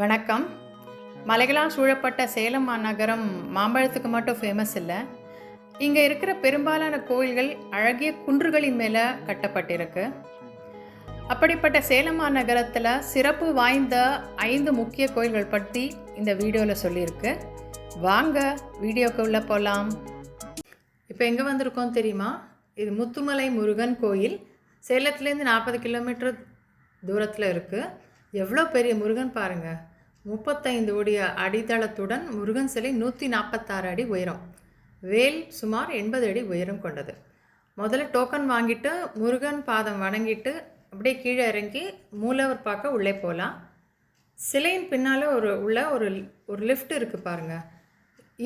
வணக்கம். மலைகளால் சூழப்பட்ட சேலம் மாநகரம் மாம்பழத்துக்கு மட்டும் ஃபேமஸ் இல்லை. இங்கே இருக்கிற பெரும்பாலான கோயில்கள் அழகிய குன்றுகளின் மேலே கட்டப்பட்டிருக்கு. அப்படிப்பட்ட சேலம் மாநகரத்தில் சிறப்பு வாய்ந்த ஐந்து முக்கிய கோயில்கள் பற்றி இந்த வீடியோவில் சொல்லியிருக்கு. வாங்க வீடியோக்கு உள்ளே போகலாம் இப்போ எங்கே வந்திருக்கோம் தெரியுமா? இது முத்துமலை முருகன் கோயில். சேலத்துலேருந்து நாற்பது கிலோமீட்டர் தூரத்தில் இருக்குது எவ்வளோ பெரிய முருகன் பாருங்கள் முப்பத்தைந்து அடி அடித்தளத்துடன் முருகன் சிலை நூற்றி நாற்பத்தாறு அடி உயரம். வேல் சுமார் எண்பது அடி உயரம் கொண்டது. முதல்ல டோக்கன் வாங்கிட்டு முருகன் பாதம் வணங்கிட்டு அப்படியே கீழே இறங்கி மூலவர் பார்க்க உள்ளே போகலாம் சிலையின் பின்னால் ஒரு உள்ள ஒரு ஒரு லிஃப்ட் இருக்குது பாருங்கள்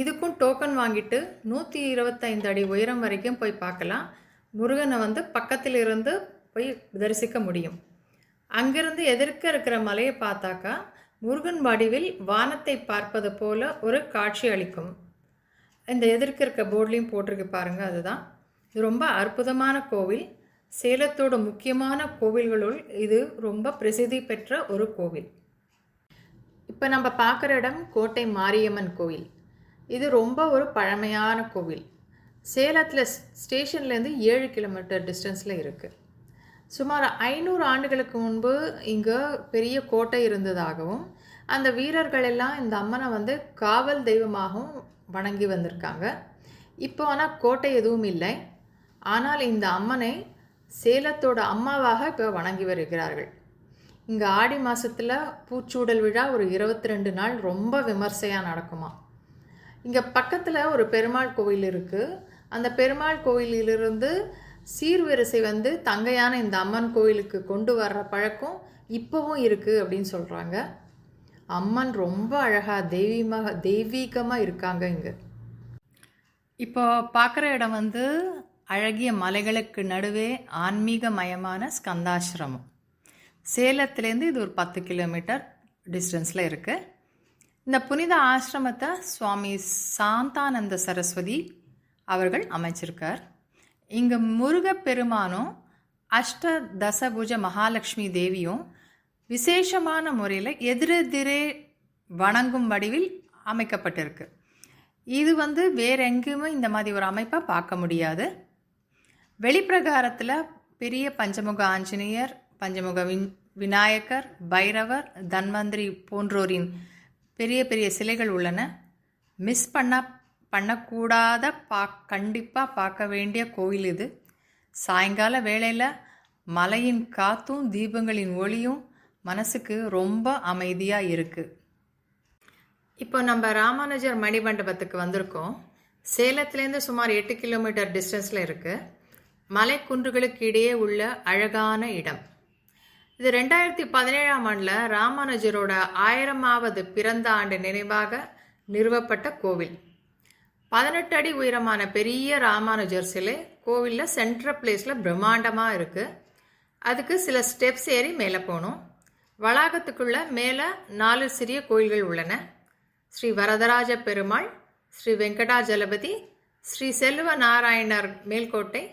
இதுக்கும் டோக்கன் வாங்கிட்டு நூற்றி இருபத்தைந்து அடி உயரம் வரைக்கும் போய் பார்க்கலாம். முருகனை வந்து பக்கத்தில் இருந்து போய் தரிசிக்க முடியும். அங்கிருந்து எதிர்க்க இருக்கிற மலையை பார்த்தாக்கா முருகன் வடிவில் வானத்தை பார்ப்பது போல ஒரு காட்சி அளிக்கும். இந்த எதிர்க்க இருக்க போர்ட்லேயும் போட்டிருக்கு பாருங்கள் அதுதான். இது ரொம்ப அற்புதமான கோவில். சேலத்தோட முக்கியமான கோவில்களுள் இது ரொம்ப பிரசித்தி பெற்ற ஒரு கோவில். இப்போ நம்ம பார்க்குற இடம் கோட்டை மாரியம்மன் கோவில். இது ரொம்ப ஒரு பழமையான கோவில். சேலத்தில் ஸ்டேஷன்லேருந்து ஏழு கிலோமீட்டர் டிஸ்டன்ஸில் இருக்குது சுமார் ஐநூறு ஆண்டுகளுக்கு முன்பு இங்கே பெரிய கோட்டை இருந்ததாகவும் அந்த வீரர்கள் எல்லாம் இந்த அம்மனை வந்து காவல் தெய்வமாகவும் வணங்கி வந்திருக்காங்க. இப்போ ஆனால் கோட்டை எதுவும் இல்லை. ஆனால் இந்த அம்மனை சேலத்தோட அம்மாவாக இப்போ வணங்கி வருகிறார்கள். இங்கே ஆடி மாதத்தில் பூச்சூடல் விழா ஒரு இருபத்தி ரெண்டு நாள் ரொம்ப விமர்சையாக நடக்குமா? இங்கே பக்கத்தில் ஒரு பெருமாள் கோவில் இருக்குது அந்த பெருமாள் கோயிலிலிருந்து சீர்வரிசை வந்து தங்கையான இந்த அம்மன் கோயிலுக்கு கொண்டு வர்ற பழக்கம் இப்போவும் இருக்குது அப்படின்னு சொல்கிறாங்க அம்மன் ரொம்ப அழகாக தெய்வீமாக தெய்வீகமாக இருக்காங்க இங்கே. இப்போ பார்க்குற இடம் வந்து அழகிய மலைகளுக்கு நடுவே ஆன்மீகமயமான ஸ்கந்தாசிரமம். சேலத்துலேருந்து இது ஒரு பத்து கிலோமீட்டர் டிஸ்டன்ஸில் இருக்குது இந்த புனித ஆசிரமத்தை சுவாமி சாந்தானந்த சரஸ்வதி அவர்கள் அமைச்சிருக்கார். இங்கே முருகப்பெருமானும் அஷ்ட தசபுஜ மகாலட்சுமி தேவியும் விசேஷமான முறையில் எதிரெதிரே வணங்கும் வடிவில் அமைக்கப்பட்டிருக்கு. இது வந்து வேற எங்கேயுமே இந்த மாதிரி ஒரு அமைப்பை பார்க்க முடியாது. வெளிப்பிரகாரத்தில் பெரிய பஞ்சமுக ஆஞ்சநேயர் பஞ்சமுக வின் விநாயகர் பைரவர் தன்வந்திரி போன்றோரின் பெரிய பெரிய சிலைகள் உள்ளன. மிஸ் பண்ண பண்ணக்கூடாத பா கண்டிப்பாக பார்க்க வேண்டிய கோயில் இது. சாயங்கால வேளையில் மலையின் காத்தும் தீபங்களின் ஒளியும் மனசுக்கு ரொம்ப அமைதியாக இருக்குது இப்போ நம்ம ராமானுஜர் மணிமண்டபத்துக்கு வந்திருக்கோம். சேலத்துலேருந்து சுமார் எட்டு கிலோமீட்டர் டிஸ்டன்ஸில் இருக்குது மலை குன்றுகளுக்கு இடையே உள்ள அழகான இடம். இது ரெண்டாயிரத்தி பதினேழாம் ஆண்டில் ராமானுஜரோட ஆயிரமாவது பிறந்த ஆண்டு நினைவாக நிறுவப்பட்ட கோவில். பதினெட்டு அடி உயரமான பெரிய ராமானுஜர் சிலை கோவிலில் சென்ட்ரல் பிளேஸில் பிரம்மாண்டமாக இருக்குது அதுக்கு சில ஸ்டெப்ஸ் ஏறி மேலே போகணும். வளாகத்துக்குள்ள மேலே நாலு சிறிய கோயில்கள் உள்ளன. ஸ்ரீ வரதராஜ பெருமாள் ஸ்ரீ வெங்கடாஜலபதி ஸ்ரீ செல்வ நாராயணர் மேல்கோட்டை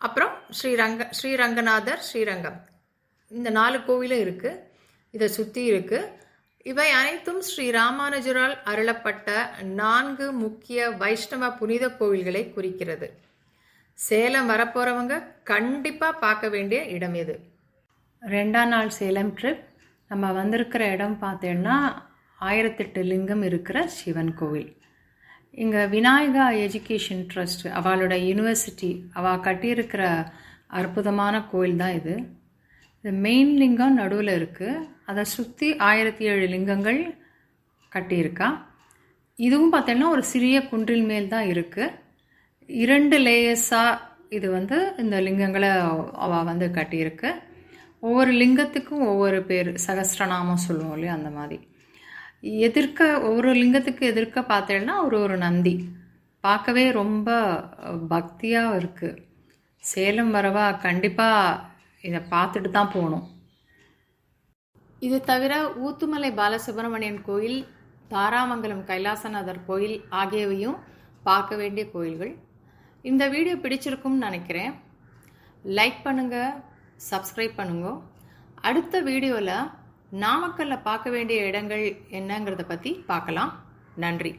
அப்புறம் ஸ்ரீரங்க ஸ்ரீரங்கநாதர் ஸ்ரீரங்கம். இந்த நாலு கோவிலும் இருக்குது இதை சுற்றி இருக்குது இவை அனைத்தும் ஸ்ரீ ராமானுஜரால் அருளப்பட்ட நான்கு முக்கிய வைஷ்ணவ புனித கோவில்களை குறிக்கிறது. சேலம் வரப்போகிறவங்க கண்டிப்பாக பார்க்க வேண்டிய இடம் இது. ரெண்டாம் நாள் சேலம் ட்ரிப் நம்ம வந்திருக்கிற இடம் பார்த்தோன்னா ஆயிரத்தெட்டு லிங்கம் இருக்கிற சிவன் கோவில். இங்கே விநாயகா எஜுகேஷன் ட்ரஸ்ட் அவளோட யூனிவர்சிட்டி அவள் கட்டியிருக்கிற அற்புதமான கோயில் தான் இது. இந்த மெயின் லிங்கம் நடுவில் இருக்குது அதை சுற்றி ஆயிரத்தி ஏழு லிங்கங்கள் கட்டியிருக்கா. இதுவும் பார்த்தீங்கன்னா ஒரு சிறிய குன்றில் மேல் தான் இருக்குது இரண்டு லேயர்ஸாக இது வந்து இந்த லிங்கங்களை அவள் வந்து கட்டியிருக்கு. ஒவ்வொரு லிங்கத்துக்கும் ஒவ்வொரு பேர் சகஸ்ரநாமம் சொல்லுவோம் இல்லையா அந்த மாதிரி. எதிர்க்க ஒவ்வொரு லிங்கத்துக்கு எதிர்க்க பார்த்தேன்னா ஒரு ஒரு நந்தி. பார்க்கவே ரொம்ப பக்தியாக இருக்குது சேலம் வரவா கண்டிப்பாக இதை பார்த்துட்டு தான் போகணும். இது தவிர ஊத்துமலை பாலசுப்ரமணியன் கோயில் தாராமங்கலம் கைலாசநாதர் கோயில் ஆகியவையும் பார்க்க வேண்டிய கோயில்கள். இந்த வீடியோ பிடிச்சிருக்கும்னு நினைக்கிறேன். லைக் பண்ணுங்கள் சப்ஸ்கிரைப் பண்ணுங்க. அடுத்த வீடியோவில் நாமக்கல்ல பார்க்க வேண்டிய இடங்கள் என்னங்கிறத பற்றி பார்க்கலாம். நன்றி.